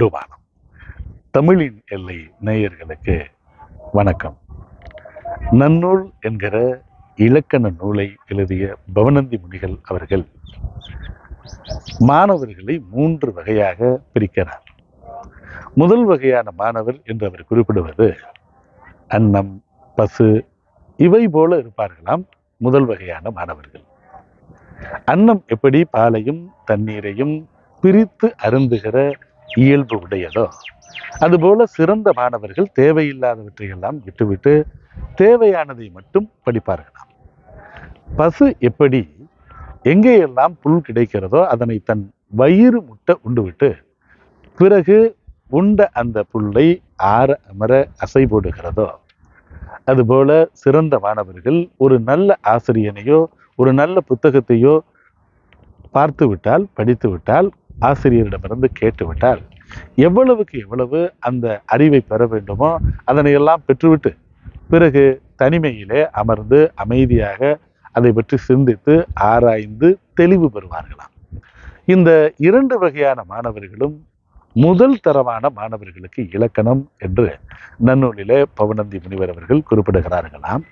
துடுவானம் தமிழின் எல்லை நேயர்களுக்கு வணக்கம். நன்னூல் என்கிற இலக்கண நூலை எழுதிய பவனந்தி முனிகள் அவர்கள் மாணவர்களை மூன்று வகையாக பிரிக்கிறார். முதல் வகையான மாணவர் என்று அவர் குறிப்பிடுவது அன்னம் பசு இவை போல இருப்பார்களாம் முதல் வகையான மாணவர்கள். அன்னம் எப்படி பாலையும் தண்ணீரையும் பிரித்து அருந்துகிற இயல்பு உடையதோ? அதுபோல சிறந்த மாணவர்கள் தேவையில்லாதவற்றையெல்லாம் விட்டுவிட்டு தேவையானதை மட்டும் படிப்பார்களாம். பசு எப்படி எங்கேயெல்லாம் புல் கிடைக்கிறதோ அதனை தன் வயிறு முட்டை உண்டுவிட்டு பிறகு உண்ட அந்த புல்லை ஆற அமர அசை போடுகிறதோ? அதுபோல சிறந்த மாணவர்கள் ஒரு நல்ல ஆசிரியனையோ ஒரு நல்ல புத்தகத்தையோ பார்த்து விட்டால் படித்து விட்டால் ஆசிரியரிடமிருந்து கேட்டுவிட்டால் எவ்வளவுக்கு எவ்வளவு அந்த அறிவை பெற வேண்டுமோ அதனை எல்லாம் பெற்றுவிட்டு பிறகு தனிமையிலே அமர்ந்து அமைதியாக அதை பற்றி சிந்தித்து ஆராய்ந்து தெளிவு பெறுவார்களாம். இந்த இரண்டு வகையான மாணவர்களும் முதல் தரமான மாணவர்களுக்கு இலக்கணம் என்று நன்னூலிலே பவனந்தி முனிவர் அவர்கள் குறிப்பிடுகிறார்களாம்.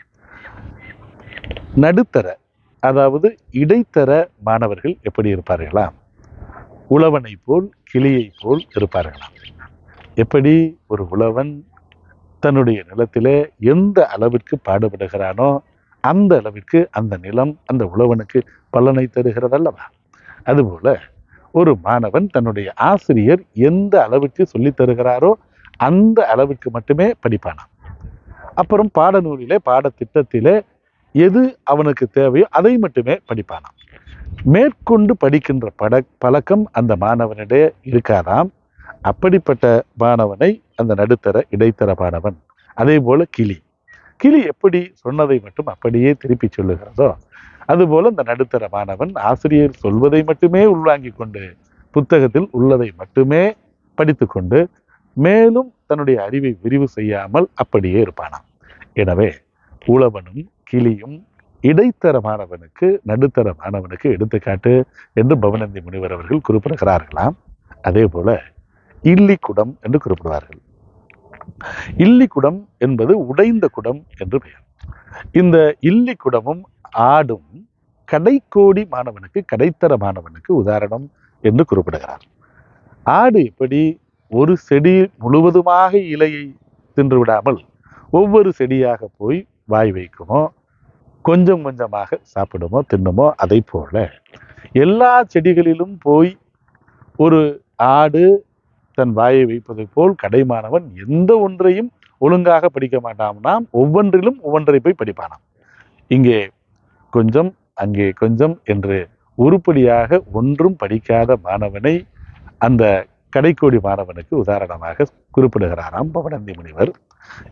நடுத்தர அதாவது இடைத்தர மாணவர்கள் எப்படி இருப்பார்களாம்? உழவனை போல் கிளியை போல் இருப்பார்களாம். எப்படி ஒரு உழவன் தன்னுடைய நிலத்திலே எந்த அளவிற்கு பாடுபடுகிறானோ அந்த அளவிற்கு அந்த நிலம் அந்த உழவனுக்கு பலனை தருகிறதல்லவா? அதுபோல ஒரு மாணவன் தன்னுடைய ஆசிரியர் எந்த அளவுக்கு சொல்லித் தருகிறாரோ அந்த அளவுக்கு மட்டுமே படிப்பானாம். அப்புறம் பாடநூலிலே பாடத்திட்டத்திலே எது அவனுக்கு தேவையோ அதை மட்டுமே படிப்பானாம். மேற்கொண்டு படிக்கின்ற பட பழக்கம் அந்த மாணவனிடையே இருக்காதாம். அப்படிப்பட்ட மாணவனை அந்த நடுத்தர இடைத்தர மாணவன். அதே போல கிளி. கிளி எப்படி சொன்னதை மட்டும் அப்படியே திருப்பி சொல்லுகிறதோ அதுபோல இந்த நடுத்தர மாணவன் ஆசிரியர் சொல்வதை மட்டுமே உள்வாங்கிக் கொண்டு புத்தகத்தில் உள்ளதை மட்டுமே படித்துக்கொண்டு மேலும் தன்னுடைய அறிவை விரிவு செய்யாமல் அப்படியே இருப்பானாம். எனவே உழவனும் கிளியும் இடைத்தர மாணவனுக்கு நடுத்தர மாணவனுக்கு எடுத்துக்காட்டு என்று பவனந்தி முனிவர் அவர்கள் குறிப்பிடுகிறார்களாம். அதே போல இல்லிக்குடம் என்று குறிப்பிடுவார்கள். இல்லிக்குடம் என்பது உடைந்த குடம் என்று பெயர். இந்த இல்லிக்குடமும் ஆடும் கடைக்கோடி மாணவனுக்கு கடைத்தர மாணவனுக்கு உதாரணம் என்று குறிப்பிடுகிறார். ஆடு எப்படி ஒரு செடி முழுவதுமாக இலையை தின்று விடாமல் ஒவ்வொரு செடியாக போய் வாய் வைக்குமோ கொஞ்சம் கொஞ்சமாக சாப்பிடுமோ தின்னுமோ அதை போல. எல்லா செடிகளிலும் போய் ஒரு ஆடு தன் வாயை வைப்பதை போல் கடைமானவன் எந்த ஒன்றையும் ஒழுங்காக படிக்க மாட்டாம்னாம் ஒவ்வொன்றிலும் ஒவ்வொன்றை போய் படிப்பானாம். இங்கே கொஞ்சம் அங்கே கொஞ்சம் என்று உருப்படியாக ஒன்றும் படிக்காத மாணவனை அந்த கடைக்கோடி மாணவனுக்கு உதாரணமாக குறிப்பிடுகிறாராம் பவனந்தி முனிவர்.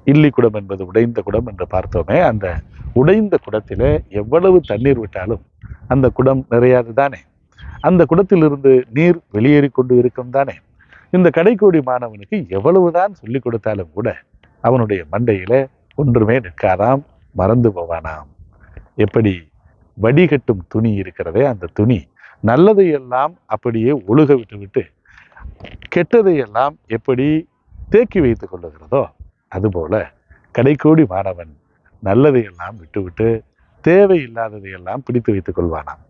இல்லி குடம் என்பது உடைந்த குடம் என்று பார்த்தோமே அந்த உடைந்த குடத்திலே எவ்வளவு தண்ணீர் விட்டாலும் அந்த குடம் நிறையாது தானே. அந்த குடத்திலிருந்து நீர் வெளியேறி கொண்டு இருக்கும் தானே. இந்த கடைக்கோடி மாணவனுக்கு எவ்வளவுதான் சொல்லிக் கொடுத்தாலும் கூட அவனுடைய மண்டையில ஒன்றுமே நிற்காதாம் மறந்து போவானாம். எப்படி வடிகட்டும் துணி இருக்கிறதே அந்த துணி நல்லதையெல்லாம் அப்படியே ஒழுக விட்டு விட்டு கெட்டதையெல்லாம் எப்படி தேக்கி வைத்துக் கொள்ளுகிறதோ அதுபோல கடைக்கோடி மாணவன் நல்லதையெல்லாம் விட்டுவிட்டு தேவையில்லாததையெல்லாம் பிடித்து வைத்துக் கொள்வானாம்.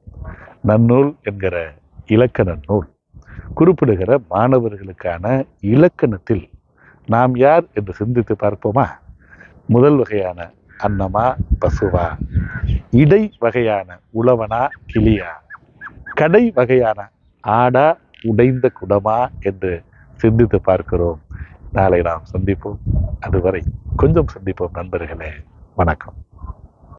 நன்னூல் என்கிற இலக்கண நூல் குறிப்பிடுகிற மாணவர்களுக்கான இலக்கணத்தில் நாம் யார் என்று சிந்தித்து பார்ப்போமா? முதல் வகையான அன்னமா பசுவா இடை வகையான உழவனா கிளியா? கடை வகையான ஆடா உடைந்த குடமா என்று சிந்தித்து பார்க்கிறோம். நாளை நாம் சந்திப்போம். அதுவரை கொஞ்சம் சந்திப்போம் நண்பர்களே. வணக்கம்.